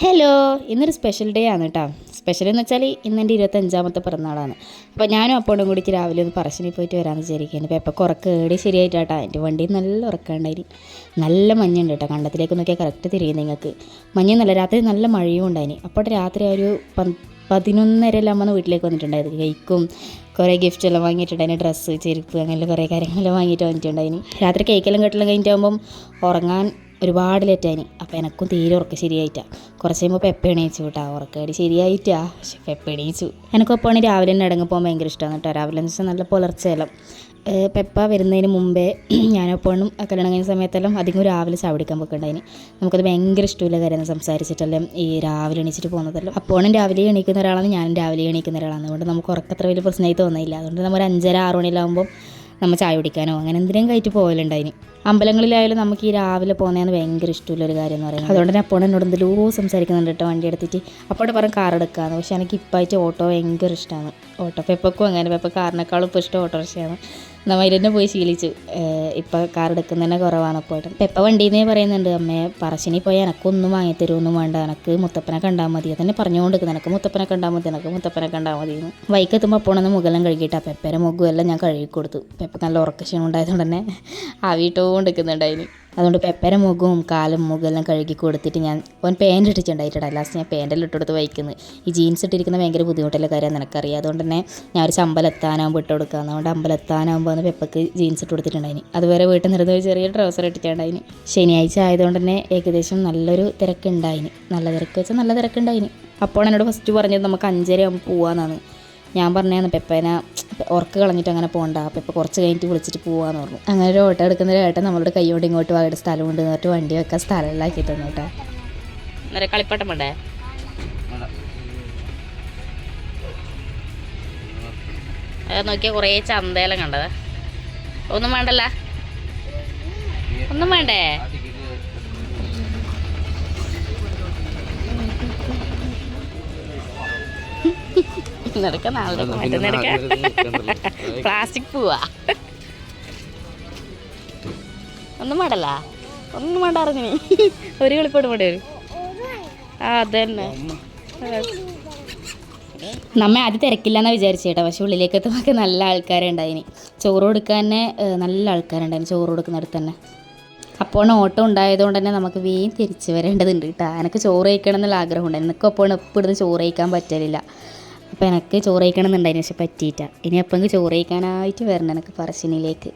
Hello ഇന്നൊരു special day ആണ് കേട്ടോ സ്പെഷ്യൽ എന്ന് വെച്ചാൽ ഇന്ന് എന്റെ ഇരുപത്തഞ്ചാമത്തെ പിറന്നാളാണ്. അപ്പോൾ ഞാനും അപ്പോഴും കൂടി രാവിലെ ഒന്ന് പറശ്ശിനി പോയിട്ട് വരാമെന്ന് വിചാരിക്കുകയാണ്. ഇപ്പോൾ എപ്പോൾ ഉറക്കം ഏടി ശരിയായിട്ടാട്ടോ എന്റെ വണ്ടിയിൽ നല്ല ഉറക്കമുണ്ടായി നല്ല മഞ്ഞുണ്ട് കേട്ടോ കണ്ടത്തിലേക്ക് നോക്കിയാൽ കറക്റ്റ് തിരിയും നിങ്ങൾക്ക്. നല്ല രാത്രി നല്ല മഴയും ഉണ്ടായിനി. അപ്പോൾ രാത്രി ഒരു പന്ത് പതിനൊന്നര എല്ലാം വന്ന് വീട്ടിലേക്ക് വന്നിട്ടുണ്ടായിരുന്നു. കേക്കും കുറേ ഗിഫ്റ്റ് എല്ലാം വാങ്ങിയിട്ടുണ്ടായിരുന്നു ഡ്രസ്സ് ചെരുപ്പ് അങ്ങനെയുള്ള കുറേ കാര്യങ്ങളെല്ലാം വാങ്ങിയിട്ട് വന്നിട്ടുണ്ടായിരുന്നു രാത്രി കേക്കെല്ലാം കെട്ടെല്ലാം കഴിഞ്ഞിട്ടാകുമ്പം ഉറങ്ങാൻ ഒരുപാട് ലേറ്റായിന് അപ്പോൾ എനക്കും തീരെ ഉറക്ക ശരിയായിട്ടാ കുറച്ച് കഴിയുമ്പോൾ പെപ്പ എണീച്ചു കേട്ടോ ഉറക്കടി ശരിയായിട്ടാ പക്ഷെ പെപ്പ എണീച്ചു. എനിക്കൊപ്പം രാവിലെ തന്നെ ഇടങ്ങി പോകാൻ ഭയങ്കര ഇഷ്ടമാണ് കേട്ടോ രാവിലെ എന്ന് വെച്ചാൽ നല്ല പുലർച്ചയെല്ലാം പെപ്പ വരുന്നതിന് മുമ്പേ ഞാനപ്പോഴും കല്യാണം കഴിഞ്ഞ സമയത്തെല്ലാം അധികം രാവിലെ ചാവടിക്കാൻ പോക്കുണ്ടായിന്. നമുക്കത് ഭയങ്കര ഇഷ്ടമില്ല കാര്യം സംസാരിച്ചിട്ടെല്ലാം ഈ രാവിലെ എണീച്ചിട്ട് പോകുന്നതെല്ലാം. അപ്പോഴും രാവിലെ എണീക്കുന്ന ഒരാളാണ് ഞാനും രാവിലെ എണീക്കുന്ന ഒരാളാണ്. അതുകൊണ്ട് നമുക്ക് ഉറക്കത്ര വലിയ പ്രശ്നമായി തോന്നിയില്ല അതുകൊണ്ട് നമ്മൾ ഒരു അഞ്ചര ആറ് മണിയിലാകുമ്പോൾ നമ്മൾ ചായ കുടിക്കാനോ അങ്ങനെ എന്തിനും കയറ്റി പോകലുണ്ടായിന് അമ്പലങ്ങളിലായാലും നമുക്ക് ഈ രാവിലെ പോകുന്നതെന്ന് ഭയങ്കര ഇഷ്ടമുള്ളൊരു കാര്യം എന്ന് പറയുന്നത്. അതുകൊണ്ട് തന്നെ അപ്പോൾ എന്നോട് എന്തെല്ലോ സംസാരിക്കുന്നുണ്ട് കേട്ടോ വണ്ടി എടുത്തിട്ട്. അപ്പോൾ പറഞ്ഞ് കാർ എടുക്കാമെന്ന് പക്ഷേ എനിക്ക് ഇപ്പായിട്ട് ഓട്ടോ ഭയങ്കര ഇഷ്ടമാണ് ഓട്ടോ പെപ്പക്കും അങ്ങനെ പെപ്പ കാറിനേക്കാളും ഇപ്പോൾ ഇഷ്ടം ഓട്ടോറിക്ഷയാണ്. നമ്മൾ തന്നെ പോയി ശീലിച്ചു. ഇപ്പം കാർ എടുക്കുന്നതന്നെ കുറവാണ് അപ്പോൾ പെപ്പ വണ്ടിന്നേ പറയുന്നുണ്ട് അമ്മേ പറശ്ശിനി പോയി എനക്കൊന്നും വാങ്ങിത്തരുമൊന്നും വേണ്ട. എനക്ക് മുത്തപ്പനെ കണ്ടാൽ മതി. അതന്നെ പറഞ്ഞുകൊണ്ട് എനക്ക് മുത്തപ്പനെ കണ്ടാൽ മതി എനക്ക് മുത്തപ്പനെ കണ്ടാൽ മതി എന്ന്. വൈക്കെത്തുമ്പോൾ അപ്പോഴൊന്ന് മുഖെല്ലാം അപ്പം പെപ്പേരെ മുഖമെല്ലാം ഞാൻ കഴുകി കൊടുത്തു പെപ്പ നല്ല ഉറക്കക്ഷീണം ഉണ്ടായതുകൊണ്ട് തന്നെ ആവിയിട്ടോ നിൽക്കുന്നുണ്ടായിന് അതുകൊണ്ട് പെപ്പര മുഖവും കാലും മുഖമെല്ലാം കഴുകി കൊടുത്തിട്ട് ഞാൻ ഓൻ പാന്റ് ഇട്ടിട്ടുണ്ടായിട്ടാണ്. ലാസ്റ്റ് ഞാൻ പാന്റെല്ലാം ഇട്ടെടുത്ത് വയ്ക്കുന്നത് ഈ ജീൻസ് ഇട്ടിരിക്കുന്ന ഭയങ്കര ബുദ്ധിമുട്ടുള്ള കാര്യം നിനക്കറിയാം. അതുകൊണ്ട് തന്നെ ഞാൻ ഒരു അമ്പലത്താനാകുമ്പോൾ ഇട്ട് കൊടുക്കുക അതുകൊണ്ട് അമ്പലത്താനാകുമ്പോൾ അന്ന് പെപ്പക്ക് ജീൻസ് ഇട്ട് കൊടുത്തിട്ടുണ്ടായിന്. അതുവരെ വീട്ടിൽ നിന്ന് ഒരു ചെറിയ ട്രൗസർ ഇട്ടിട്ടുണ്ടായിന്. ശനിയാഴ്ച ആയതുകൊണ്ട് തന്നെ ഏകദേശം നല്ലൊരു തിരക്കുണ്ടായിന്. നല്ല തിരക്ക് വെച്ചാൽ നല്ല തിരക്കുണ്ടായിന്. അപ്പോൾ എന്നോട് ഫസ്റ്റ് പറഞ്ഞത് നമുക്ക് അഞ്ചര ആകുമ്പോൾ പോവാന്നാണ്. ഞാൻ പറഞ്ഞതാണ് പെപ്പേനെ ഉറക്ക് കളഞ്ഞിട്ട് അങ്ങനെ പോകണ്ട പെപ്പ കുറച്ച് കഴിഞ്ഞിട്ട് വിളിച്ചിട്ട് പോവാന്ന് പറഞ്ഞു. അങ്ങനെ ഒരു ഓട്ടോ എടുക്കുന്ന ഏട്ടൻ നമ്മളോട് കൈയോണ്ട് ഇങ്ങോട്ട് വായുടെ സ്ഥലമുണ്ട് എന്നിട്ട് വണ്ടി വെക്കാൻ സ്ഥലമില്ലാക്കി തന്നു കേട്ടോ. അന്നേരം കളിപ്പാട്ടം വേണ്ടേ? അത് നോക്കിയാൽ കുറേ ചന്തയെല്ലാം കണ്ടത്. ഒന്നും വേണ്ടല്ല? ഒന്നും വേണ്ടേ? നിനക്ക് നാളെ മാറ്റം നിനക്ക് പ്ലാസ്റ്റിക് പൂവാ. ഒന്നും വേണ്ടല്ല ഒന്നും വേണ്ട അറിഞ്ഞു ഒരു കളിപ്പോട് വേണ്ടി വരും ആ അതന്നെ. നമ്മെ ആദ്യം തിരക്കില്ലെന്നാണ് വിചാരിച്ചു കേട്ടോ പക്ഷെ ഉള്ളിലേക്ക് എത്തുമ്പോൾ നല്ല ആൾക്കാരുണ്ടായിനി. ചോറ് കൊടുക്കാൻ തന്നെ നല്ല ആൾക്കാരുണ്ടായിന് ചോറ് കൊടുക്കുന്നിടത്ത് തന്നെ. അപ്പോൾ ഓട്ടം ഉണ്ടായതുകൊണ്ട് തന്നെ നമുക്ക് വേഗം തിരിച്ചു വരേണ്ടതുണ്ട് കേട്ടോ. എനിക്ക് ചോറ് കഴിക്കണം എന്നുള്ള ആഗ്രഹം ഉണ്ടായിരുന്നു ഇപ്പം ഇടുന്ന് ചോറ് കഴിക്കാൻ പറ്റലില്ല. അപ്പോൾ എനിക്ക് ചോറ് കഴിക്കണം പക്ഷെ പറ്റിയിട്ട ഇനി അപ്പം ചോറ് കഴിക്കാനായിട്ട് വരണം എനിക്ക് പറശ്ശിനിലേക്ക്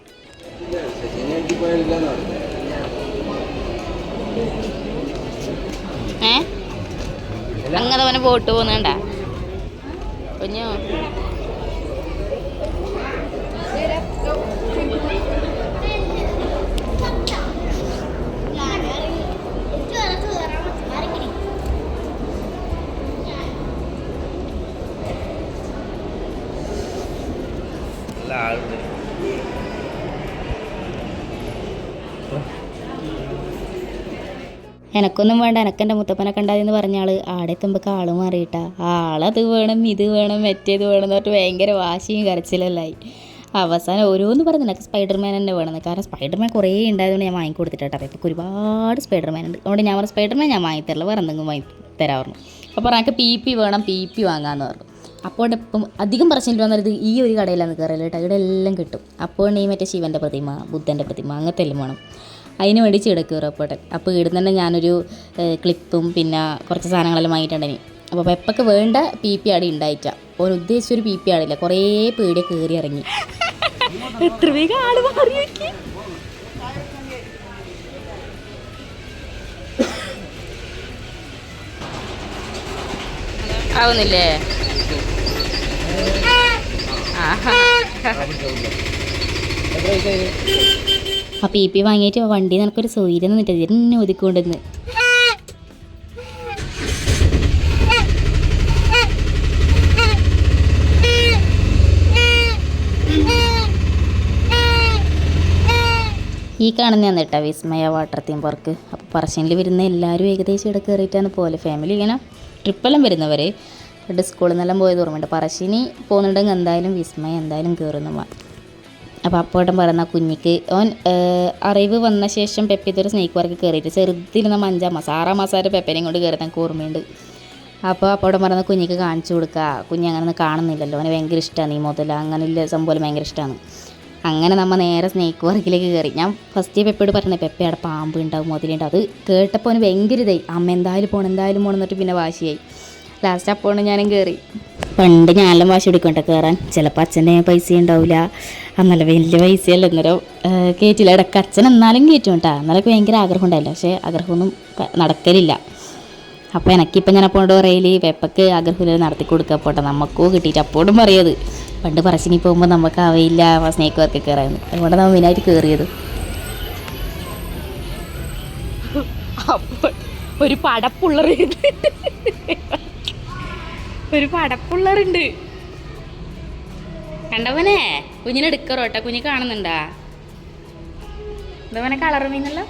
ഏ? അങ്ങനെ പോയിട്ട് പോകുന്നുണ്ടാ കുഞ്ഞു? എനക്കൊന്നും വേണ്ട എനക്കെന്റെ മുത്തപ്പനെ കണ്ടാതെന്ന് പറഞ്ഞ ആൾ ആടെ എത്തുമ്പോൾ ആൾ മാറിയിട്ടാ. ആളത് വേണം ഇത് വേണം മറ്റേത് വേണം എന്ന് പറഞ്ഞിട്ട് ഭയങ്കര വാശിയും കരച്ചിലെല്ലായി അവസാനം ഓരോന്ന് പറഞ്ഞു നിനക്ക് സ്പൈഡർമാൻ തന്നെ വേണമെന്ന് കാരണം സ്പൈഡർമാൻ കുറേ ഉണ്ടായതുകൊണ്ട് ഞാൻ വാങ്ങി കൊടുത്തിട്ടാ അപ്പോൾ ഒരുപാട് സ്പൈഡർമാൻ ഉണ്ട്. അതുകൊണ്ട് ഞാൻ പറഞ്ഞു സ്പൈഡർമാൻ ഞാൻ വാങ്ങി തരില്ല. വേറെ എന്തെങ്കിലും വാങ്ങി തരാറുണ്ട് അപ്പോൾ എനിക്ക് പി പി വേണം പി പി വാങ്ങാമെന്ന് പറഞ്ഞു. അപ്പോൾ ഇപ്പം അധികം പ്രശ്നമില്ല വന്നത് ഈ ഒരു കടയിലാണ് കയറൽ കേട്ടോ. ഇവിടെ എല്ലാം കിട്ടും. അപ്പോൾ ഈ മറ്റേ ശിവന്റെ പ്രതിമ ബുദ്ധന്റെ പ്രതിമ അങ്ങനത്തെ എല്ലാം വേണം. അതിന് വേണ്ടി ചിട റിപ്പോർട്ട് അപ്പോൾ ഇവിടെ തന്നെ ഞാനൊരു ക്ലിപ്പും പിന്നെ കുറച്ച് സാധനങ്ങളെല്ലാം വാങ്ങിയിട്ടുണ്ടെങ്കിൽ അപ്പോൾ പെപ്പൊക്കെ വേണ്ട പി പി ആടി ഉണ്ടായിട്ട ഓൻ ഉദ്ദേശിച്ചൊരു പി പി ആടില്ല കുറേ പേടിയെ കയറി ഇറങ്ങി. എത്ര വേഗം ആൾ മാറി ആവുന്നില്ലേ? ആഹാ. ആ പി പി വാങ്ങിയിട്ട് വണ്ടി നിനക്കൊരു സൗകര്യം നിന്നിട്ട് എന്നെ ഒതുക്കൊണ്ടിരുന്ന് ഈ കാണുന്നതാണ് കേട്ടോ വിസ്മയ വാട്ടർ തീം പാർക്ക് അപ്പോൾ പറശ്ശനിൽ വരുന്ന എല്ലാവരും ഏകദേശം ഇവിടെ കയറിയിട്ടാണ് പോലെ. ഫാമിലി ഇങ്ങനെ ട്രിപ്പെല്ലാം വരുന്നവർ ഇവിടെ സ്കൂളിൽ നിന്നെല്ലാം പോയത് ഓർമ്മയുണ്ട്. പറശ്ശിനി പോകുന്നുണ്ടെങ്കിൽ എന്തായാലും വിസ്മയ എന്തായാലും കയറുന്നു അപ്പോൾ അപ്പോട്ടൻ പറയുന്ന കുഞ്ഞിക്ക് ഓൻ അറിവ് വന്ന ശേഷം പെപ്പ ഇതൊരു സ്നേക്ക് വർക്ക് കയറിയിട്ട് ചെറുതിരുന്ന അഞ്ചാം മാസം ആറാം മാസമായിട്ട് പെപ്പനെയും കൊണ്ട് കയറി എനിക്ക് ഓർമ്മയുണ്ട്. അപ്പോൾ അപ്പോട്ടൻ പറയുന്ന കുഞ്ഞിക്ക് കാണിച്ചു കൊടുക്കുക. കുഞ്ഞ് അങ്ങനെ ഒന്നും കാണുന്നില്ലല്ലോ. അവനെ ഭയങ്കര ഇഷ്ടമാണ് ഈ മുതല. അങ്ങനെയുള്ള സംഭവം ഭയങ്കര ഇഷ്ടമാണ് അങ്ങനെ നമ്മൾ നേരെ സ്നേക്ക് വർക്കിലേക്ക് കയറി ഞാൻ ഫസ്റ്റ് പെപ്പയോട് പറഞ്ഞത് പെപ്പ അവിടെ പാമ്പ് ഉണ്ടാവും മുതലുണ്ടാവും അത് കേട്ടപ്പോൾ അവന് ഭയങ്കര ഇതായി. അമ്മ എന്തായാലും പോകണം എന്തായാലും പോകണം എന്നിട്ട് പിന്നെ വാശിയായി. ലാസ്റ്റ് അപ്പോൾ ഞാനും കയറി പണ്ട് ഞാനെല്ലാം വാശി പിടിക്കണ്ട കയറാൻ ചിലപ്പോൾ അച്ഛന്റെ പൈസ ഉണ്ടാവില്ല അന്നല്ല വലിയ പൈസയല്ല അന്നേരം കയറ്റില്ല ഇടയ്ക്ക് അച്ഛൻ എന്നാലും കയറ്റും കേട്ടോ. എന്നാലൊക്കെ ഭയങ്കര ആഗ്രഹം ഉണ്ടായില്ല. പക്ഷേ ആഗ്രഹമൊന്നും നടക്കലില്ല. അപ്പോൾ എനിക്കിപ്പോൾ ഞാൻ അപ്പോൾ പറയൽ വെപ്പക്ക് ആഗ്രഹമില്ല നടത്തി കൊടുക്കുക പോട്ടെ. നമുക്കോ കിട്ടിയിട്ട് അപ്പോഴും പറയത് പണ്ട് പറശ്ശിനി പോകുമ്പോൾ നമുക്ക് അവയില്ല സ്നേക്ക് വർക്ക് കയറാന്ന് അതുകൊണ്ട് നമ്മൾ മെയിനായിട്ട് കയറിയത് ഒരു പടപ്പുള്ളറുണ്ട് ഒരു പടപ്പുള്ളറുണ്ട് കണ്ടവനെ കുഞ്ഞിനെ എടുക്കറോ കേട്ടോ കുഞ്ഞ് കാണുന്നുണ്ടാ? എന്തവനെ കളർ മീനല്ലോ?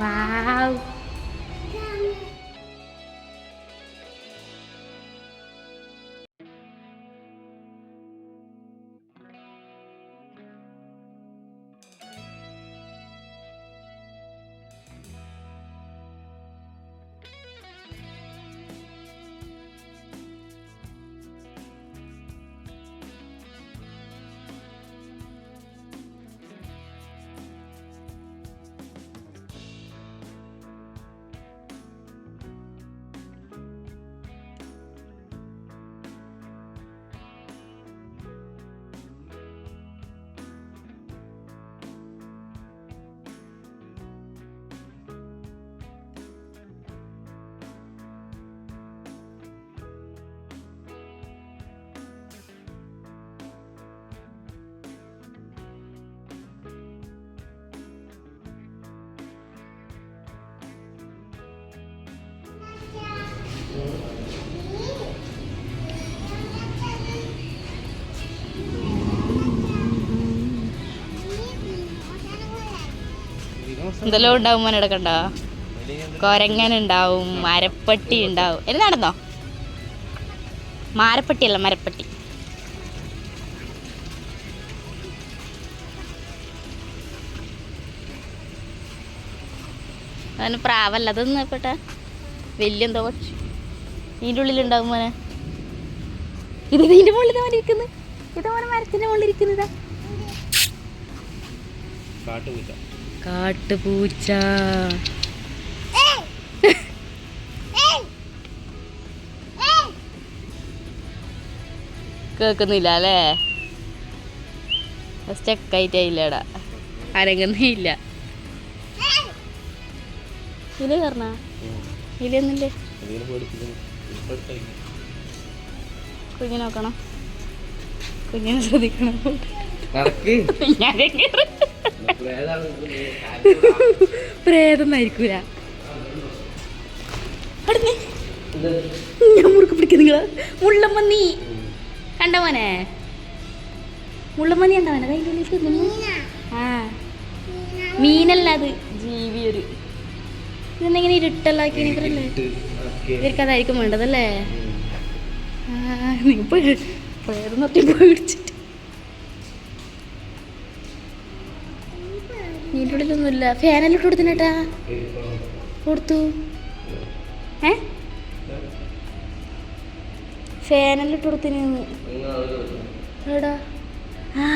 വാവ് എന്തെല്ലാം ഉണ്ടാവും മോനെ എടുക്കണ്ടോ കൊരങ്ങൻ ഉണ്ടാവും മരപ്പട്ടി ഉണ്ടാവും. എല്ലാം നടന്നോ? മാരപ്പട്ടി അല്ല മരപ്പട്ടി. അവന് പ്രാവല്ല അതൊന്നും പെട്ട വലിയ എന്തോ പക്ഷി. ഇതിന്റെ ഉള്ളിലുണ്ടാവും മോനെ. ഇത് ഇതിന്റെ മുകളിൽ മോനെ ഇരിക്കുന്നത് ഇത് മോനെ മുകളിൽ ഇരിക്കുന്നതാ കാട്ടുപൂച്ച കാട്ടുപൂച്ച. കേൾക്കുന്നില്ല അല്ലേ? സ്റ്റക്കായിട്ടില്ലടാ അരങ്ങുന്നില്ല ഇല പേടിപ്പിക്കുന്നു ഇപ്പോഴത്തെ കുഞ്ഞിനെ നോക്കണം. കുഞ്ഞിനെ ശ്രദ്ധിക്കണം. ഞാൻ പ്രേതന്നായിരിക്കൂല ഞാൻ മുറുക്ക് പിടിക്കും നിങ്ങൾ. മുള്ളമ്മന്നി. കണ്ട മോനെ? മുള്ളമ്മന്നി കണ്ട മോനെ? അതിന്റെ ഉള്ളിൽ മീനല്ല അത്. ജീവി ഇതെന്നെങ്ങനെ ഇരുട്ടല്ലാക്കി നിൽക്കല്ലേ ഇവർക്ക് വേണ്ടതല്ലേ? ആ നീ പ്രേതം നിർത്തി പോയി പിടിച്ചിട്ട് നീന്റെ ഉള്ളിലൊന്നുമില്ല ഫാനെല്ലാം ഇട്ട് കൊടുത്തിനേട്ടാ കൊടുത്തു. ഏ? ഫാനെല്ലാം ഇട്ട് കൊടുത്തിന് എടാ ആ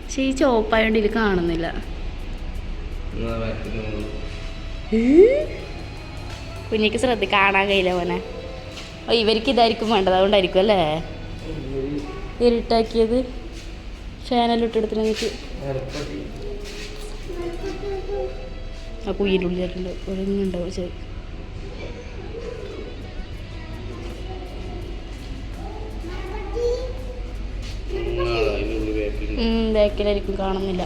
പക്ഷേ ഈ ചോപ്പായോണ്ട് ഇത് കാണുന്നില്ല. കുഞ്ഞിക്ക് ശ്രദ്ധ കാണാൻ കഴിയില്ല മോനെ. ഓ ഇവർക്ക് ഇതായിരിക്കും വേണ്ടത്. അതുകൊണ്ടായിരിക്കും അല്ലേ? ഇരുട്ടാക്കിയത്. ഫാനെല്ലാം ഇട്ടെടുത്തിട്ട് എനിക്ക് ആ കുയ്യിന്റെ ഉള്ളിലായിട്ടുണ്ട് ഒരെണ്ണുണ്ടാവും ശരി ബാക്കിലായിരിക്കും കാണുന്നില്ല.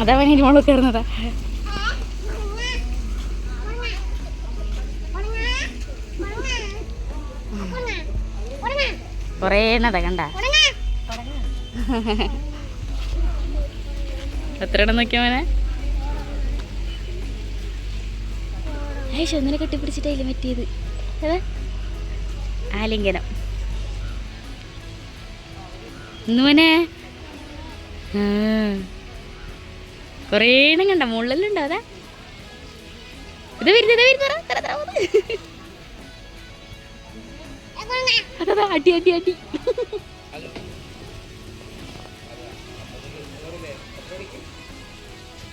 അതാ വേണേ മോളൊക്കെ കയറുന്നതാ. കുറേ എണ്ണതാ കണ്ട? എത്ര ഇടം നോക്കിയ മോനെ? ഏഷ് ഒന്നിനെ കെട്ടിപ്പിടിച്ചിട്ടായില്ലേ പറ്റിയത്? ഏതാ ആലിംഗനം. ഇന്ന് മോനെ? കുറേ എണ്ണം കണ്ട മുകളിലെല്ലാം ഉണ്ടോ അതാ? ഇത് വരുന്നത് വരുന്നതാ തര. അതാ അടി അടി അടി.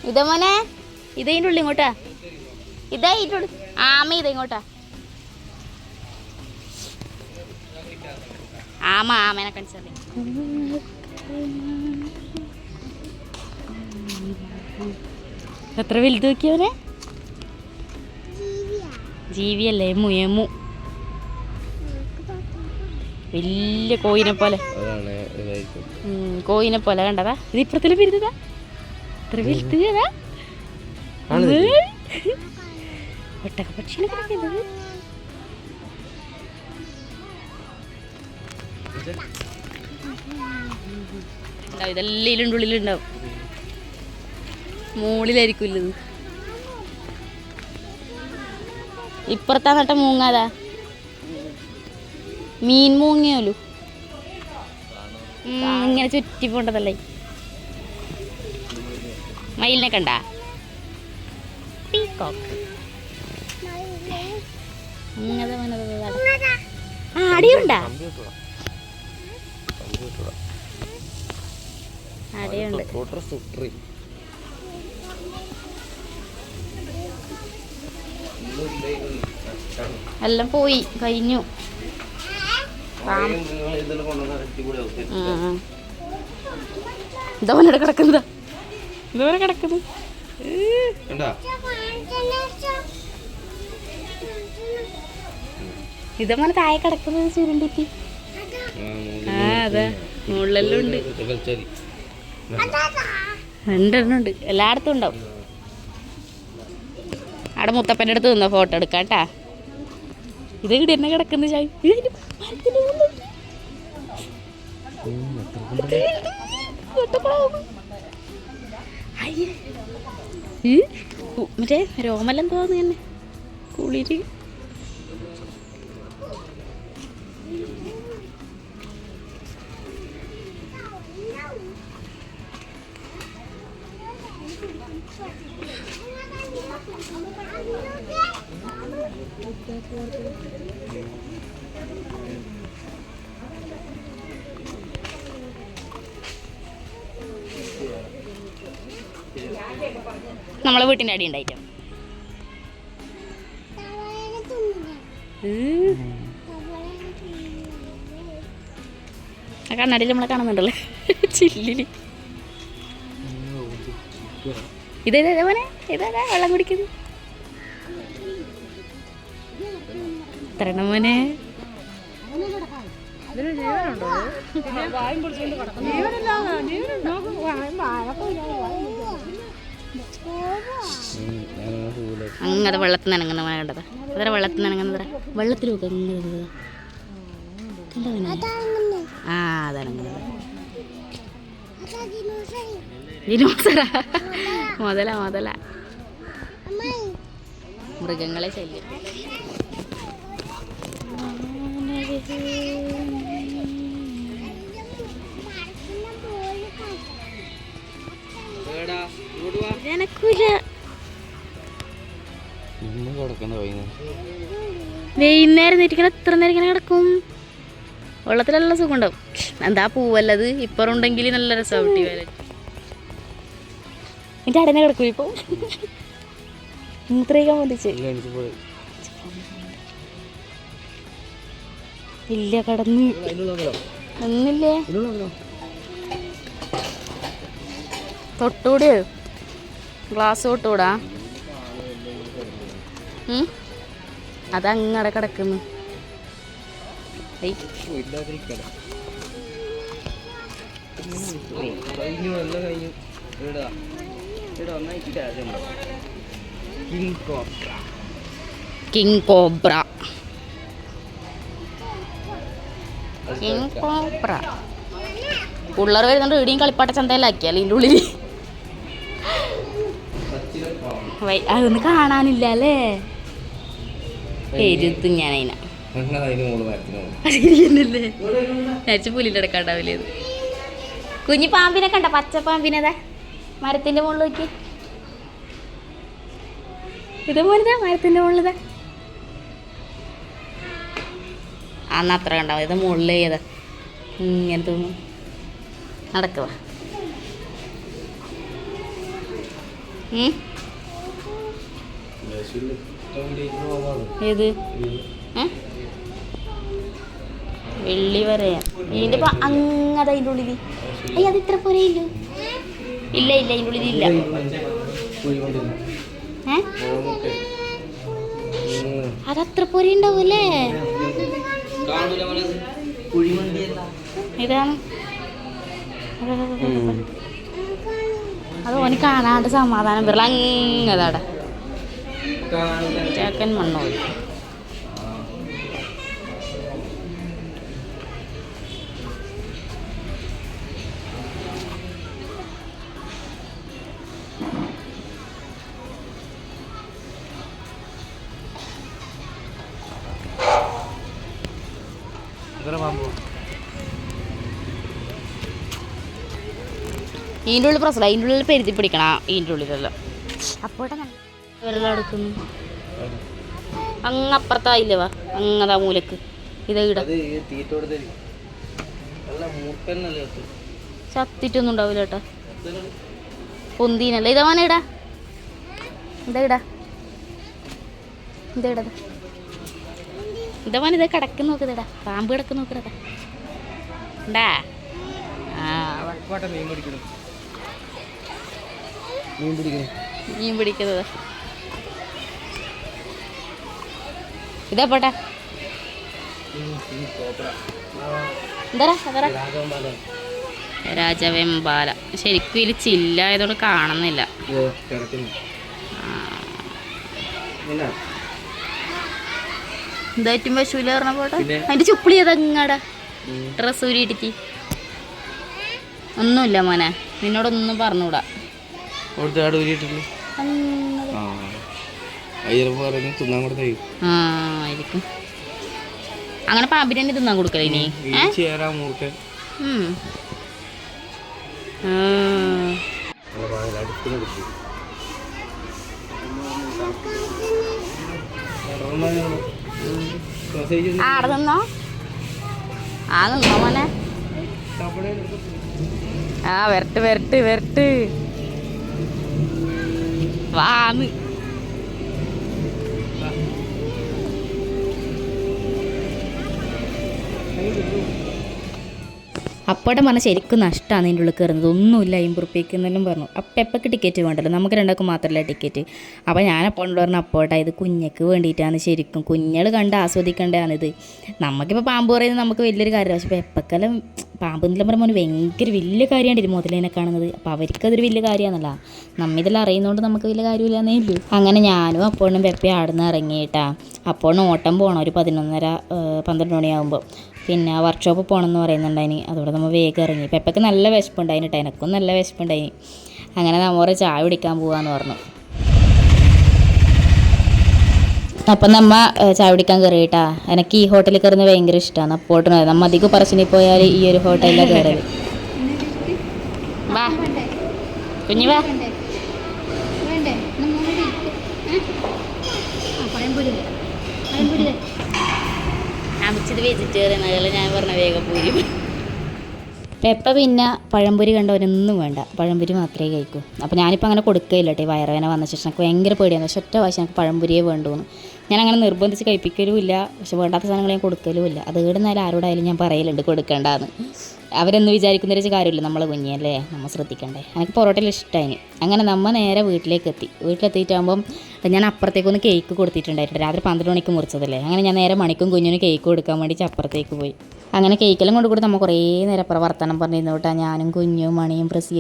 ഇതാ മോനെ ഇതതിന്റെ ഉള്ളിൽ ഇങ്ങോട്ടാ. ഇതേ ഉള്ളിൽ. ആമ ഇതാ ഇങ്ങോട്ടാ. ആമ ആമേനെ കാണിച്ചാൽ എത്ര വലുത് നോക്കിയവനെ ജീവിയല്ലേ എമു എമു വലിയ കോയിനെ പോലെ. കോയിനെ പോലെ കണ്ടതാ. ഇത് ഇപ്പുറത്തിൽ പിരിഞ്ഞതാ ഇത്ര വലുത്. ഒട്ടക പക്ഷിനെ കിടക്കുന്നത് ഇതെല്ലാം ഇതിന്റെ ഉള്ളിലുണ്ടാവും മുകളിലായിരിക്കും ഇല്ലത് ഇപ്പുറത്താ നട്ട മൂങ്ങാതാ. മീൻ മൂങ്ങിയോലു ഇങ്ങനെ ചുറ്റി പോണ്ടതല്ലേ? മയിലിനെ കണ്ട? പീകോക്ക്. അടിയുണ്ട്. എല്ലാം പോയി കഴിഞ്ഞു. ഇതിൽ കൊണ്ടുവന്ന അടിപൊളി ഔട്ട് ഉം. ഇതാ മോനെ കിടക്കുന്നതാ കിടക്കുന്നു താഴെ കിടക്കുന്നത് ചുരുണ്ടിട്ട് ആ അതെ. മുകളിലെല്ലാം ഉണ്ട്. രണ്ടെണ്ണം ഉണ്ട്. എല്ലായിടത്തും ഉണ്ടാവും. അവിടെ മുത്തപ്പന്റെ അടുത്ത് നിന്നോ ഫോട്ടോ എടുക്കാം കേട്ടാ. ഇത് ഇവിടെ എന്നെ കിടക്കുന്ന ചായ. മറ്റേ രോമലെന്തോന്ന് തന്നെ. കുളിര്. നമ്മളെ വീട്ടിന്റെ അടി ഉണ്ടായിട്ട്. ആ കണ്ണാടിയിൽ നമ്മളെ കാണുന്നുണ്ടല്ലേ. ചില്ലിൽ. ഇതേതാ മോനെ ഇതേതാ വെള്ളം കുടിക്കുന്നത് തരണം മോനെ. അങ്ങനെ വെള്ളത്തിൽ നനങ്ങുന്ന വേണ്ടത് അതര വെള്ളത്തിൽ നനങ്ങുന്നതര അങ്ങനെ കണ്ടവനെ ആ അതനങ്ങുന്നത് ദിനോസറാ മുതല മുതല. മൃഗങ്ങളെ ശല്യം. എനക്കൂല ഇന്നും കിടക്കണ്ട വൈകുന്നേരം. നീറ്റിക്കണ എത്ര നേരം ഇങ്ങനെ കിടക്കും. വെള്ളത്തിൽ നല്ല സുഖം ഉണ്ടാവും എന്താ പൂവല്ലത്? ഇപ്പറുണ്ടെങ്കിൽ നല്ല രസം കുട്ടി എന്റെ അടനെ കിടക്കും ഇപ്പോൾ മൂത്രയിക്കാൻ പൊന്തിച്ച് ഇല്ല കടന്ന്. ഒന്നില്ലേ തൊട്ടൂടെ ഗ്ലാസ് തൊട്ടൂടാ ഒന്നായിട്ട് കിടക്കുന്നു. കിങ് കോബ്ര കിങ് കോബ്ര പിള്ളേർ വരുന്നുണ്ട് ഇടിയും കളിപ്പാട്ട ചന്തയിലാക്കിയാൽ ഇതിന്റെ ഉള്ളിൽ വൈ- അതൊന്നും കാണാനില്ല അല്ലേ? എരുത്ത് ഞാൻ അതിനെ. പുലിന്റെ ഇടക്കാണ്ടാവില്ലേ കുഞ്ഞു പാമ്പിനെ കണ്ട പച്ച പാമ്പിനെതാ മരത്തിന്റെ മുകളിൽ നോക്കി. ഇതുപോലെതാ മരത്തിന്റെ മുകളിലതാ അന്ന് അത്ര കണ്ടാവും ഇത് മുകളിൽ ചെയ്താ ഇങ്ങനെ തോന്നും. നടക്കുക ഏത്? വെള്ളി പറയാ. ഇതിന്റെ അങ്ങനെ അതിന്റെ ഉള്ളിൽ അയ്യ അത് ഇത്ര പോരെയില്ലു ഇല്ല. ഇല്ല അതിന്റെ ഉള്ളിൽ ഇല്ല. അതത്ര പോരെ കുഴിമന്തിയല്ല ഇതാണ്. അതെ, ഓന് കാണാണ്ട് സമാധാനം വരില്ല. അങ്ങതാടെ ചേക്കൻ പാമ്പോ ഇതിന്റെ ഉള്ളിൽ പ്രശ്നമില്ല ഇതിന്റെ ഉള്ളിൽ പെരുത്തി പിടിക്കണം. ഇതിന്റെ ഉള്ളിലല്ല. അപ്പോട്ടെ വിരലെടുക്കുന്നു. വാ. അങ്ങതാ മൂലക്ക്. ഇതാ ഇട. ചത്തിട്ടൊന്നും ഉണ്ടാവില്ല കേട്ടാ. പൊന്തീനല്ല. ഇതാ മോനെ ഇടാ. ഇതാ ഇടാ. ഇതാ ഇടാ. ഇതാ മോനെ ഇതാ കിടക്ക് നോക്കുന്നതാ പാമ്പ് കിടക്കുന്ന നോക്കുന്നതാ ഉണ്ടാ മീൻ പിടിക്കുന്നതാ ഇതാ പോട്ടെ. രാജവെമ്പാല. ശരിക്കും ഇതിൽ ചില്ലായതുകൊണ്ട് കാണുന്നില്ല. എന്തായിട്ടും പശുവില പറഞ്ഞ പോട്ടെ അതിന്റെ ചുപ്പിളി അതങ്ങടെ ഡ്രസ് ഊരിയിട്ടിട്ട് ഒന്നുമില്ല മോനെ. നിന്നോടൊന്നും പറഞ്ഞൂടാ ആയിരിക്കും. അങ്ങനെ പാമ്പിനെ തന്നെ തിന്നാൻ കൊടുക്കല ഇനി? ഏ? ചേരാ മൂർക്കൻ ഉം. ആ. അടുത്തിന് കിട്ടി ആ, അവിടെ നിന്നോ? ആ നിന്നോ മോനെ. ആ വരട്ട് വരട്ട് വരട്ട്. വാന്ന് അപ്പോടെ പറഞ്ഞാൽ ശരിക്കും നഷ്ടമാണ് അതിന്റെ ഉള്ളിൽ കയറുന്നത്. ഒന്നുമില്ല അമ്പത് എന്നെല്ലാം പറഞ്ഞു. അപ്പം എപ്പൊക്കെ ടിക്കറ്റ് വേണ്ടല്ലോ? നമുക്ക് രണ്ടാൾക്കും മാത്രമല്ല ടിക്കറ്റ് അപ്പോൾ ഞാൻ അപ്പോൾ പറഞ്ഞു അപ്പോട്ടെ ഇത് കുഞ്ഞക്ക് വേണ്ടിയിട്ടാണ് ശരിക്കും. കുഞ്ഞൾ കണ്ട് ആസ്വദിക്കേണ്ടതാണിത്. നമുക്കിപ്പോൾ പാമ്പ് പറയുന്നത് നമുക്ക് വലിയൊരു കാര്യമാണ്. പക്ഷേ ഇപ്പോൾ എപ്പോഴെല്ലാം പാമ്പ് എന്നെല്ലാം പറയുമ്പോൾ ഭയങ്കര വലിയ കാര്യമാണ് ഇത് മുതലേനെ കാണുന്നത്. അപ്പോൾ അവർക്കതൊരു വലിയ കാര്യമാണല്ലോ. നമ്മ ഇതെല്ലാം അറിയുന്നതുകൊണ്ട് നമുക്ക് വലിയ കാര്യമില്ലാന്നേ ഉള്ളൂ. അങ്ങനെ ഞാനും അപ്പോഴും പെപ്പയും ആടുന്ന് ഇറങ്ങിയിട്ടാ. അപ്പോഴും ഓട്ടം പോകണം ഒരു പതിനൊന്നര പന്ത്രണ്ട് മണിയാകുമ്പോൾ പിന്നെ വർക്ക്ഷോപ്പ് പോകണമെന്ന് പറയുന്നുണ്ടായിന്. അതോടെ നമ്മൾ വേഗം ഇറങ്ങി. പെപ്പയ്ക്ക് നല്ല വിശപ്പുണ്ടായിന് കേട്ടോ എനക്കും നല്ല വിശപ്പുണ്ടായി അങ്ങനെ നമ്മore ചായ കുടിക്കാൻ പോവാന്ന് പറഞ്ഞു. അപ്പം നമ്മ ഏഹ്, ചായ കുടിക്കാൻ കയറിയിട്ടാ എനിക്ക് ഈ ഹോട്ടലിൽ കയറുന്നത് ഭയങ്കര ഇഷ്ടമാണ് അപ്പോൾ നമ്മൾ അധികം പറശ്ശിനി പോയാൽ ഈ ഒരു ഹോട്ടലിലാണ് കയറിയത് കുഞ്ഞു വാ വേണ്ടേ പഴംപൊരി പഴംപൊരി അമിച്ചത് വെജിറ്റേറിയൻ അതുപോലെ ഞാൻ പറഞ്ഞ വേഗം പൂരി പെപ്പ പിന്നെ പഴംപൊരി കണ്ടവരൊന്നും വേണ്ട. പഴംപൊരി മാത്രമേ കഴിക്കൂ. അപ്പോൾ ഞാനിപ്പോൾ അങ്ങനെ കൊടുക്കുകയില്ല കേട്ടോ വയറുവേന വന്ന ശേഷം. എനിക്ക് ഭയങ്കര പേടിയാണ്. പക്ഷെ ഒറ്റ വാശി എനിക്ക് പഴംപൊരിയേ വേണ്ടൂന്ന് ഞാൻ അങ്ങനെ നിർബന്ധിച്ച് കഴിപ്പിക്കലുമില്ല. പക്ഷെ വേണ്ടാത്ത സാധനങ്ങൾ ഞാൻ കൊടുക്കലുമില്ല. അത് ഇടുന്നാലും ആരോടായാലും ഞാൻ പറയലുണ്ട് കൊടുക്കേണ്ടതെന്ന് അവരെന്ന് വിചാരിക്കുന്ന ഒരു കാര്യമില്ല. നമ്മളെ കുഞ്ഞല്ലേ നമ്മൾ ശ്രദ്ധിക്കണ്ടേ? എനിക്ക് പൊറോട്ടയിൽ ഇഷ്ടമായി അങ്ങനെ നമ്മൾ നേരെ വീട്ടിലേക്ക് എത്തി വീട്ടിലെത്തിയിട്ടാകുമ്പം ഞാൻ അപ്പുറത്തേക്കൊന്ന് കേക്ക് കൊടുത്തിട്ടുണ്ടായിരുന്നു. രാത്രി പന്ത്രണ്ട് മണിക്ക് മുറിച്ചതല്ലേ? അങ്ങനെ ഞാൻ നേരെ മണിക്കും കുഞ്ഞിനും കേക്ക് കൊടുക്കാൻ വേണ്ടി അപ്പുറത്തേക്ക് പോയി. അങ്ങനെ കേക്കെല്ലാം കൊണ്ട് കൂടി നമ്മൾ കുറേ നേരം അപ്പുറം വർത്തമാനം പറഞ്ഞിരുന്നു കേട്ടോ. ഞാനും കുഞ്ഞും മണിയും പ്രസി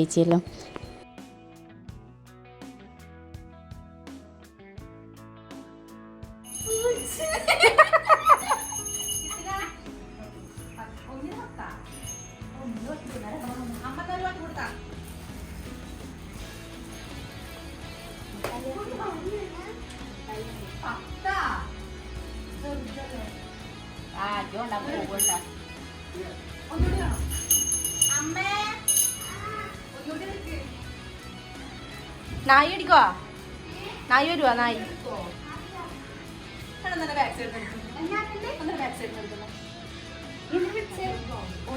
നായി അടിക്കുവാ? നായി വരുവാ? നായി.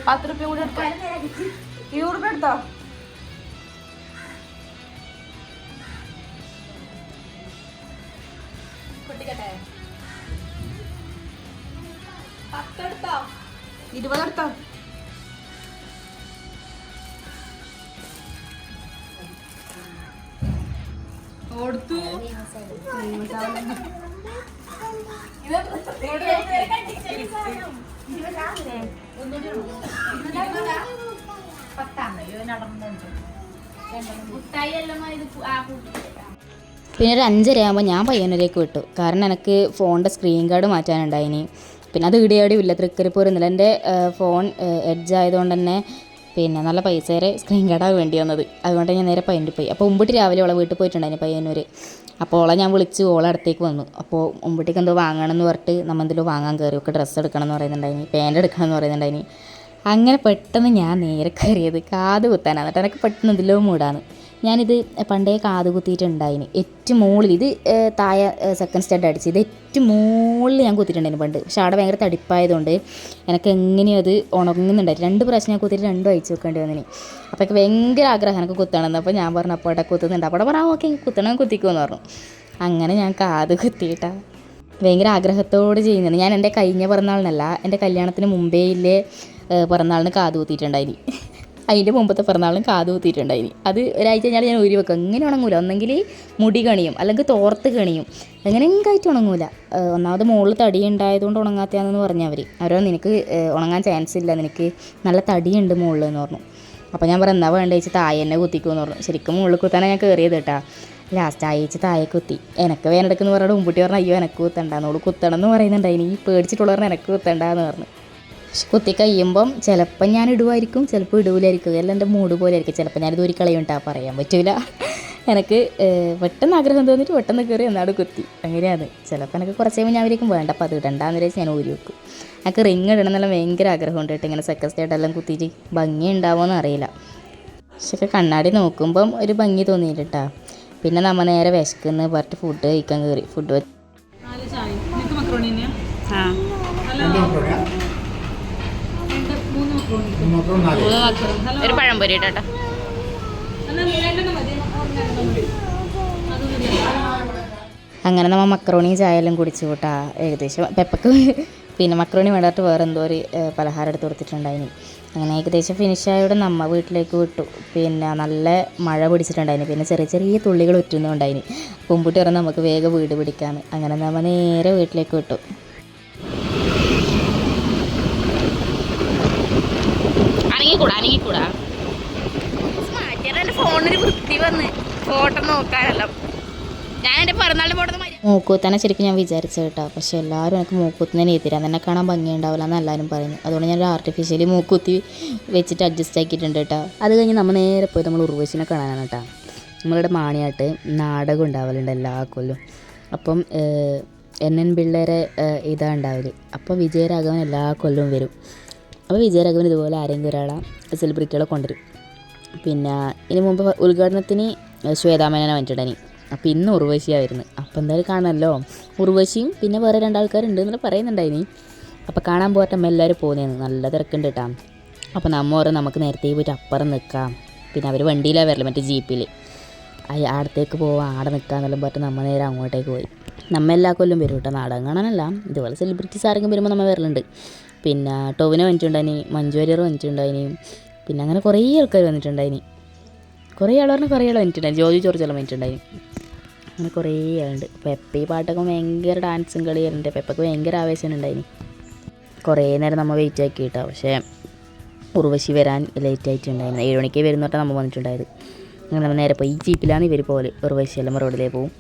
പത്ത് റുപ്യ കൂടി എടുത്തോ? ഇരുപത് റുപ്യ എടുത്തോ? ഇരുപതെടുത്തോ പിന്നെ ഒരു അഞ്ചര ആകുമ്പോൾ ഞാൻ പയ്യന്നൂരേക്ക് വിട്ടു. കാരണം എനിക്ക് ഫോണിന്റെ സ്ക്രീൻ ഗാർഡ് മാറ്റാനുണ്ടായിനി. പിന്നെ അത് ഇടിയാടി ഇല്ല തൃക്കരിപ്പൂർ ഇന്നലെ എന്റെ ഫോൺ എഡ്ജ് ആയതുകൊണ്ട് തന്നെ പിന്നെ നല്ല പൈസ വരെ സ്ക്രീൻ ഗാർഡാണ് വേണ്ടി വന്നത്. അതുകൊണ്ട് ഞാൻ നേരെ പയ്യന്നൂർ പോയി. അപ്പോൾ മുമ്പിട്ട് രാവിലെ അവളെ വീട്ടിൽ പോയിട്ടുണ്ടായിരുന്നു പയ്യന്നൂർ അപ്പോൾ ഓളെ ഞാൻ വിളിച്ച് ഓളെ അടുത്തേക്ക് വന്നു. അപ്പോൾ മുമ്പിട്ടേക്ക് എന്തോ വാങ്ങണം എന്ന് പറഞ്ഞിട്ട് നമ്മൾ എന്തെങ്കിലും വാങ്ങാൻ കയറി ഒക്കെ ഡ്രസ്സ് എടുക്കണം എന്ന് പറയുന്നുണ്ടായിനി പാന്റ് എടുക്കണം എന്ന് പറയുന്നുണ്ടായിനി. അങ്ങനെ പെട്ടെന്ന് ഞാൻ നേരെ കയറിയത് കാത് കുത്താനാണ് എന്നിട്ട് എനിക്ക് പെട്ടെന്ന് എന്തെങ്കിലും മൂടാണ് ഞാനിത് പണ്ടേ കാത് കുത്തിയിട്ടുണ്ടായിന്. ഏറ്റവും മുകളിൽ ഇത് താഴെ സെക്കൻഡ് സ്റ്റഡ് അടിച്ച്. ഇത് ഏറ്റവും മുകളിൽ ഞാൻ കുത്തിയിട്ടുണ്ടായിരുന്നു പണ്ട്. പക്ഷെ അവിടെ ഭയങ്കര തടിപ്പായതുകൊണ്ട് എനിക്ക് എങ്ങനെയും അത് ഉണങ്ങുന്നുണ്ടായിരുന്നു രണ്ട് പ്രാവശ്യം ഞാൻ കുത്തിയിട്ട് രണ്ടും അയച്ചു വെക്കേണ്ടി വന്നിന്. അപ്പോൾ എനിക്ക് ഭയങ്കര ആഗ്രഹം എനിക്ക് കുത്തണമെന്ന് അപ്പോൾ ഞാൻ പറഞ്ഞു അപ്പോൾ അവിടെ കുത്തുന്നുണ്ട്. അപ്പോൾ പറഞ്ഞാൽ പറഞ്ഞു ഓക്കെ കുത്തണം കുത്തിക്കുമെന്ന് പറഞ്ഞു. അങ്ങനെ ഞാൻ കാത് കുത്തിയിട്ടാ. ഭയങ്കര ആഗ്രഹത്തോട് ചെയ്യുന്നുണ്ട് ഞാൻ എന്റെ കഴിഞ്ഞ പിറന്നാളിനല്ല എന്റെ കല്യാണത്തിന് മുമ്പേ ഇല്ലേ പിറന്നാളിന് കാത് കുത്തിയിട്ടുണ്ടായിനി. അതിന്റെ മുമ്പത്തെ പിറന്നാളും കാത് കുത്തിയിട്ടുണ്ടായിനി. അത് ഒരാഴ്ച കഴിഞ്ഞാൽ ഞാൻ ഊരി വെക്കും. എങ്ങനെ ഉണങ്ങൂല? ഒന്നെങ്കിൽ മുടി കണിയും അല്ലെങ്കിൽ തോർത്ത് കണിയും. എങ്ങനെയെങ്കിലും ആയിട്ട് ഉണങ്ങൂല ഒന്നാമത് മുകളിൽ തടി ഉണ്ടായതുകൊണ്ട് ഉണങ്ങാത്തയാണെന്ന് പറഞ്ഞു അവർ അവരോ നിനക്ക് ഉണങ്ങാൻ ചാൻസ് ഇല്ല. നിനക്ക് നല്ല തടിയുണ്ട് മുകളിൽ എന്ന് പറഞ്ഞു. അപ്പോൾ ഞാൻ പറഞ്ഞു എന്നാ വേണ്ട? വെച്ച് തായ എന്നെ കുത്തിക്കുമെന്ന് പറഞ്ഞു. ശരിക്കും മുകളിൽ കുത്താനാണ് ഞാൻ കയറിയത് കേട്ടാ. ലാസ്റ്റ് ആയിച്ച് താഴെ കുത്തി. എനക്ക് വേനടക്കെന്ന് പറഞ്ഞാൽ മുമ്പൂട്ടി പറഞ്ഞു അയ്യോ എനക്ക് കുത്തണ്ടെന്ന് ഓൾ കുത്തണം എന്ന് പറയുന്നുണ്ടായിനി. പേടിച്ചിട്ടുള്ളവർ എനക്ക് കുത്തണ്ടെന്ന് പറഞ്ഞു. കുത്തി കഴിയുമ്പം ചിലപ്പം ഞാൻ ഇടുമായിരിക്കും ചിലപ്പോൾ ഇടൂലായിരിക്കും. എല്ലാം എന്റെ മൂഡ് പോലെ ആയിരിക്കും ചിലപ്പോൾ ഞാനിത് ഒരു കളയുണ്ടാ പറയാൻ പറ്റൂല. എനിക്ക് പെട്ടെന്ന് ആഗ്രഹം തോന്നിയിട്ട് പെട്ടെന്ന് കയറി എന്നാട് കുത്തി. അങ്ങനെയാണ്. ചിലപ്പോൾ എനിക്ക് കുറച്ച് കഴിയുമ്പോൾ ഞാൻ വിചാരിക്കും വേണ്ട അപ്പോൾ അത് ഇടണ്ടാന്ന് വെച്ചാൽ ഞാൻ ഊരി വെക്കും. എനിക്ക് റിങ് ഇടണം എന്നുള്ള ഭയങ്കര ആഗ്രഹമുണ്ട് കേട്ടോ. ഇങ്ങനെ സെക്കൻഡ് സ്റ്റേറ്റ് എല്ലാം കുത്തിയിട്ട് ഭംഗി ഉണ്ടാവുമെന്ന് അറിയില്ല. പക്ഷെ കണ്ണാടി നോക്കുമ്പം ഒരു ഭംഗി തോന്നിയിട്ടാ പിന്നെ നമ്മൾ നേരെ വിശക്കുന്ന പറഞ്ഞിട്ട് ഫുഡ് കഴിക്കാൻ കയറി. ഫുഡ് വെച്ച് ഒരു പഴംപൊരി കേട്ടോ. അങ്ങനെ നമ്മൾ മക്രോണി ചായയെല്ലാം കുടിച്ചു കൂട്ടാ. ഏകദേശം പെപ്പക്ക് പിന്നെ മക്രോണി വേണ്ടാട്ട് വേറെ എന്തോ ഒരു പലഹാരം എടുത്ത് കൊടുത്തിട്ടുണ്ടായിന്. അങ്ങനെ ഏകദേശം ഫിനിഷ് ആയോടെ നമ്മ വീട്ടിലേക്ക് വിട്ടു. പിന്നെ നല്ല മഴ പിടിച്ചിട്ടുണ്ടായിന്. പിന്നെ ചെറിയ ചെറിയ തുള്ളികൾ ഉറ്റുന്നുണ്ടായിന്. പൂമ്പുട്ടി പറഞ്ഞാൽ നമുക്ക് വേഗം വീട് പിടിക്കാമെന്ന് അങ്ങനെ നമ്മൾ നേരെ വീട്ടിലേക്ക് വിട്ടു. അനങ്ങിക്കൂടാ അനങ്ങിക്കൂടാ ഫോണിന് വൃത്തി വന്ന് ഫോട്ടോ നോക്കാനല്ല. ഞാൻ എന്റെ പിറന്നാളിന്റെ ഫോട്ടോ മാറ്റി മൂക്കൂത്തനെ ശരിക്കും ഞാൻ വിചാരിച്ചു കേട്ടോ. പക്ഷെ എല്ലാവരും എനിക്ക് മൂക്കൂത്തിനെ എതിരാണ് തന്നെ കാണാൻ ഭംഗിയുണ്ടാവില്ല എന്ന് എല്ലാവരും പറയുന്നു. അതുകൊണ്ട് ഞാൻ ആർട്ടിഫിഷ്യലി മൂക്കൂത്തി വെച്ചിട്ട് അഡ്ജസ്റ്റ് ആക്കിയിട്ടുണ്ട് കേട്ടോ. അത് കഴിഞ്ഞ് നമ്മൾ നേരെ പോയി നമ്മൾ ഉർവശിനെ കാണാനാണ് കേട്ടോ. നമ്മളിവിടെ മാണിയായിട്ട് നാടകം ഉണ്ടാവലുണ്ട് എല്ലാ കൊല്ലും. അപ്പം എൻ എൻ പിള്ളേരെ ഇതാണ് ഇതാ ഉണ്ടാവൽ. അപ്പോൾ വിജയരാഘവൻ എല്ലാ കൊല്ലവും വരും. അപ്പോൾ വിജയരാഘവൻ ഇതുപോലെ ആരെങ്കിലും ഒരാളെ സെലിബ്രിറ്റികളെ കൊണ്ടുവരും. പിന്നെ ഇതിനു മുമ്പ് ഉദ്ഘാടനത്തിന് ശ്വേതാമേനനെ വന്നിട്ടുണ്ടായി അപ്പോൾ ഇന്ന് ഉർവശിയാണ് വരുന്നത് അപ്പോൾ എന്തായാലും കാണാമല്ലോ. ഉർവശിയും പിന്നെ വേറെ രണ്ടാൾക്കാരുണ്ട് എന്ന് പറയുന്നുണ്ടായിനി. അപ്പോൾ കാണാൻ പോകട്ടെ എല്ലാവരും പോകുന്നതാണ് നല്ല തിരക്കുണ്ട് കേട്ടോ. അപ്പോൾ നമ്മ ഓരോ നമുക്ക് നേരത്തെ പോയിട്ട് അപ്പുറം നിൽക്കാം. പിന്നെ അവർ വണ്ടിയിലാണ് വരൽ മറ്റേ ജീപ്പിൽ അയ്യ അടുത്തേക്ക് പോവാം ആടെ നിൽക്കാന്നെല്ലാം പറഞ്ഞിട്ട് നമ്മൾ നേരെ അങ്ങോട്ടേക്ക് പോയി. നമ്മ എല്ലാ കൊല്ലം വരും കേട്ടോ. നാടകം കാണാനല്ല. ഇതുപോലെ സെലിബ്രിറ്റീസ് ആരെങ്കിലും വരുമ്പോൾ നമ്മൾ വരലുണ്ട്. പിന്നെ ടൊവിനോ വന്നിട്ടുണ്ടായിനി മഞ്ജു വാര്യർ വന്നിട്ടുണ്ടായിനി പിന്നെ അങ്ങനെ കുറേ ആൾക്കാർ വന്നിട്ടുണ്ടായിനി. കുറേ ആൾ പറഞ്ഞാൽ കുറേ ആൾ വന്നിട്ടുണ്ടായി ജോജി ജോർജെല്ലാം വന്നിട്ടുണ്ടായിരുന്നു അങ്ങനെ കുറേ ആളുണ്ട്. പെപ്പ ഈ പാട്ടൊക്കെ ഭയങ്കര ഡാൻസും കളിയാറുണ്ട് പെപ്പക്ക് ഭയങ്കര ആവേശം ഉണ്ടായിനി. കുറേ നേരം നമ്മൾ വെയിറ്റ് ആക്കി കേട്ടോ പക്ഷേ ഉർവശി വരാൻ ലേറ്റ് ആയിട്ടുണ്ടായിരുന്നു. ഏഴ് മണിക്ക് വരുന്നോട്ടാണ് നമ്മൾ വന്നിട്ടുണ്ടായത്. അങ്ങനെ നമ്മൾ നേരെ പോയി. ഈ ജീപ്പിലാണ് ഇവർ പോലെ ഉർവശി എല്ലാം റോഡിലേ പോകും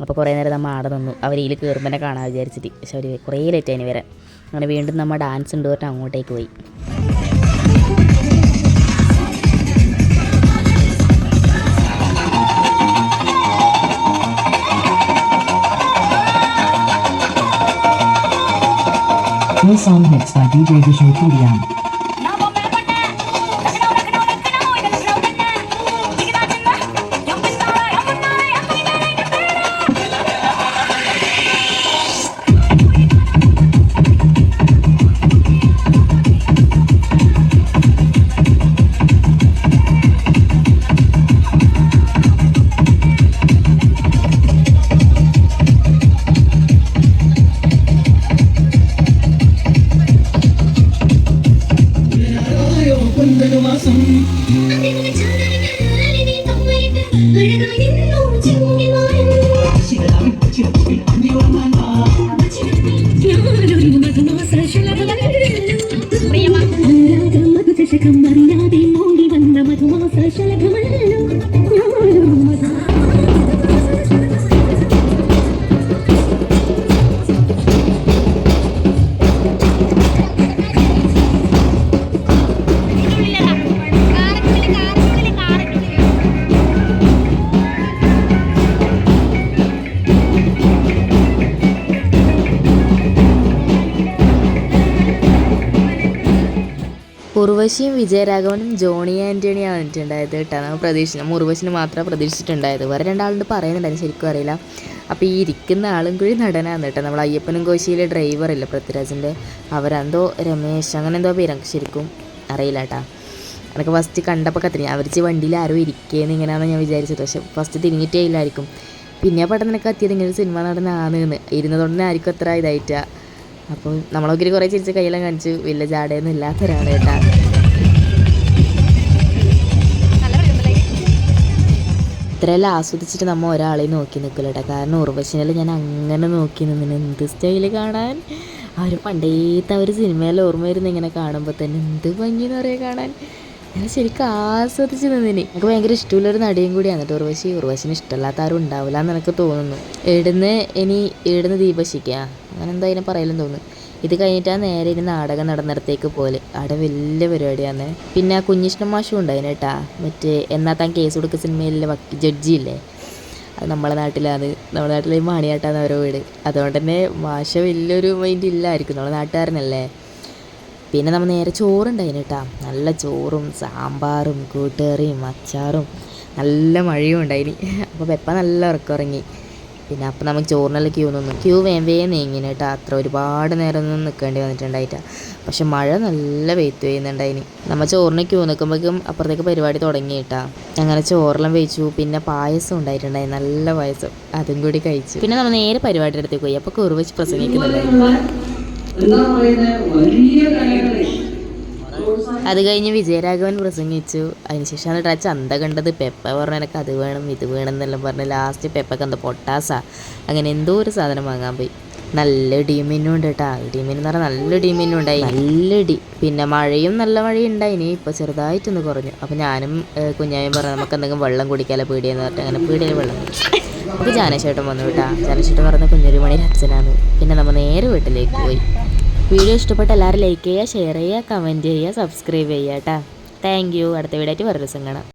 അപ്പോൾ കുറേ നേരം നമ്മൾ ആടെ നിന്നു. അവർ കയറുമ്പോൾ തന്നെ കാണാൻ വിചാരിച്ചിട്ട്. പക്ഷെ അവർ കുറേ ലേറ്റ് ആയിന് വരാൻ. അങ്ങനെ വീണ്ടും നമ്മൾ ഡാൻസ് ഉണ്ട് പറഞ്ഞിട്ട് അങ്ങോട്ടേക്ക് പോയി Full song hits by DJ Vishnu Puriyan. ഉർവശിയും വിജയരാഘവനും ജോണി ആന്റണിയാണ് വന്നിട്ടുണ്ടായത് കേട്ടോ. നമ്മൾ പ്രതീക്ഷിച്ചു. ഉർവശിനെ മാത്രമേ പ്രതീക്ഷിച്ചിട്ടുണ്ടായത്. വേറെ രണ്ടാളുണ്ട് പറയുന്നുണ്ടായിരുന്നു ശരിക്കും അറിയില്ല. അപ്പോൾ ഈ ഇരിക്കുന്ന ആളും കൂടി നടനാണ് കേട്ടോ. നമ്മൾ അയ്യപ്പനും കോശിയിലെ ഡ്രൈവറില്ല പൃഥ്വിരാജിന്റെ അവരെന്തോ രമേശ് അങ്ങനെ എന്തോ പേരാണ് ശരിക്കും അറിയില്ല കേട്ടോ. അതൊക്കെ ഫസ്റ്റ് കണ്ടപ്പോൾ കത്തിരി ഞാൻ വിരിച്ച് വണ്ടിയിൽ ആരോ ഇരിക്കുകയെന്ന് ഇങ്ങനെയാണെന്ന് ഞാൻ വിചാരിച്ചത്. പക്ഷെ ഫസ്റ്റ് തിരിഞ്ഞിട്ടേ ഇല്ലായിരിക്കും. പിന്നെ പെട്ടെന്ന് എനിക്ക് എത്തിയത് ഇങ്ങനെ സിനിമ നടന്നാണെന്ന് ഇരുന്നതുകൊണ്ട് ആയിരിക്കും അത്ര ഇതായിട്ടാണ് അപ്പോൾ നമ്മളൊക്കെ കുറേ ചിരിച്ച് കയ്യെല്ലാം കാണിച്ച് വലിയ ജാടയൊന്നും ഇല്ലാത്ത ഇത്രയെല്ലാം ആസ്വദിച്ചിട്ട് നമ്മൾ ഒരാളെ നോക്കി നിൽക്കില്ല കേട്ടോ കാരണം ഉറവശനിൽ ഞാൻ അങ്ങനെ നോക്കി നിന്നിന്. എന്ത് സ്റ്റൈൽ കാണാൻ? ആ ഒരു പണ്ടേത്തെ ഒരു സിനിമയിൽ ഓർമ്മ വരുന്ന ഇങ്ങനെ കാണുമ്പോൾ തന്നെ. എന്ത് ഭംഗിന്ന് പറയുക കാണാൻ. ഞാൻ ശരിക്കും ആസ്വദിച്ച് നിന്നിന്. എനിക്ക് ഭയങ്കര ഇഷ്ടമുള്ളൊരു നടിയും കൂടിയാണ് കേട്ടോ ഉർവശി. ഉർവശിന് ഇഷ്ടമല്ലാത്ത ആരും ഉണ്ടാവില്ല എന്ന് എനിക്ക് തോന്നുന്നു. ഇവിടുന്ന് ഇനി ഇവിടുന്ന് ദീപശിക്കുക അങ്ങനെ എന്താ അതിനെ തോന്നുന്നു? ഇത് കഴിഞ്ഞിട്ടാണ് നേരെ ഇനി നാടകം നടന്നിടത്തേക്ക് പോലെ. അവിടെ വലിയ പരിപാടിയാണ്. പിന്നെ ആ കുഞ്ഞിഷ്ണൻ മാഷും ഉണ്ടായിന് കേട്ടാ. മറ്റേ എന്നാ താൻ കേസ് കൊടുക്ക സിനിമയിലെ വക്കി ജഡ്ജിയില്ലേ അത് നമ്മളെ നാട്ടിലാണ്. നമ്മുടെ നാട്ടിലെ മാണിയാട്ടാന്ന് ഓരോ വീട്. അതുകൊണ്ട് തന്നെ മാഷ വലിയൊരു മൈൻഡ് ഇല്ലായിരിക്കും. നമ്മളെ നാട്ടുകാരനല്ലേ? പിന്നെ നമ്മൾ നേരെ ചോറുണ്ടായിന് കേട്ടാ. നല്ല ചോറും സാമ്പാറും കൂട്ടുകറിയും അച്ചാറും നല്ല മഴയും ഉണ്ടായിന്. അപ്പോൾ പെപ്പ നല്ല ഉറക്കമുറങ്ങി പിന്നെ അപ്പം നമുക്ക് ചോറിനെല്ലാം ക്യൂ നിന്നു. ക്യൂ വേമ്പേ നീങ്ങിന് കേട്ടോ. അത്ര ഒരുപാട് നേരം ഒന്നും നിൽക്കേണ്ടി വന്നിട്ടുണ്ടായിട്ടാ. പക്ഷെ മഴ നല്ല വെയിറ്റ് ചെയ്യുന്നുണ്ടായിന് നമ്മൾ ചോറിന് ക്യൂ നിൽക്കുമ്പോഴേക്കും അപ്പുറത്തേക്ക് പരിപാടി തുടങ്ങി കേട്ടാ. അങ്ങനെ ചോറെല്ലാം വെച്ചു. പിന്നെ പായസം ഉണ്ടായിട്ടുണ്ടായി. നല്ല പായസം. അതും കൂടി കഴിച്ചു. പിന്നെ നമ്മൾ നേരെ പരിപാടി അടുത്തേക്ക് പോയി. അപ്പോൾ കുറുവച്ച് പ്രസംഗിക്കുന്നുണ്ടായിരുന്നു എന്താ പറയുന്നത് വലിയ കാര്യങ്ങളെ അത് കഴിഞ്ഞ് വിജയരാഘവൻ പ്രസംഗിച്ചു. അതിനുശേഷമാണ് കേട്ടോ ആ ചന്ത കണ്ടത്. പെപ്പ പറഞ്ഞ എനിക്ക് അത് വേണം ഇത് വേണം എന്നെല്ലാം പറഞ്ഞ് ലാസ്റ്റ് പെപ്പക്ക് എന്താ പൊട്ടാസ. അങ്ങനെ എന്തോ ഒരു സാധനം വാങ്ങാൻ പോയി. നല്ല ഇടിമിന്നും ഉണ്ട് കേട്ടോ ഡീമിൻ എന്ന് പറഞ്ഞാൽ നല്ല ഇടിമിന്നും ഉണ്ടായി. നല്ല ഇടി. പിന്നെ മഴയും നല്ല മഴയും ഉണ്ടായിനി ഇപ്പോൾ ചെറുതായിട്ടൊന്ന് കുറഞ്ഞു. അപ്പോൾ ഞാനും കുഞ്ഞായും പറഞ്ഞു നമുക്ക് എന്തെങ്കിലും വെള്ളം കുടിക്കാലോ പീടിയെന്ന് പറഞ്ഞിട്ട് അങ്ങനെ പീടിയിൽ വെള്ളം അപ്പോൾ ജാനശേട്ടൻ വന്നു കേട്ടാ ജാനശേട്ടൻ പറഞ്ഞ കുഞ്ഞൊരു മണി അച്ഛനാണ് പിന്നെ നമ്മൾ നേരെ വീട്ടിലേക്ക് പോയി. വീഡിയോ ഇഷ്ടപ്പെട്ട എല്ലാവരും ലൈക്ക് ചെയ്യുക ഷെയർ ചെയ്യുക കമന്റ് ചെയ്യുക സബ്സ്ക്രൈബ് ചെയ്യുക കേട്ടോ താങ്ക് യു അടുത്ത വീഡിയോ ആയിട്ട് വേറെ ദിവസം കാണാം.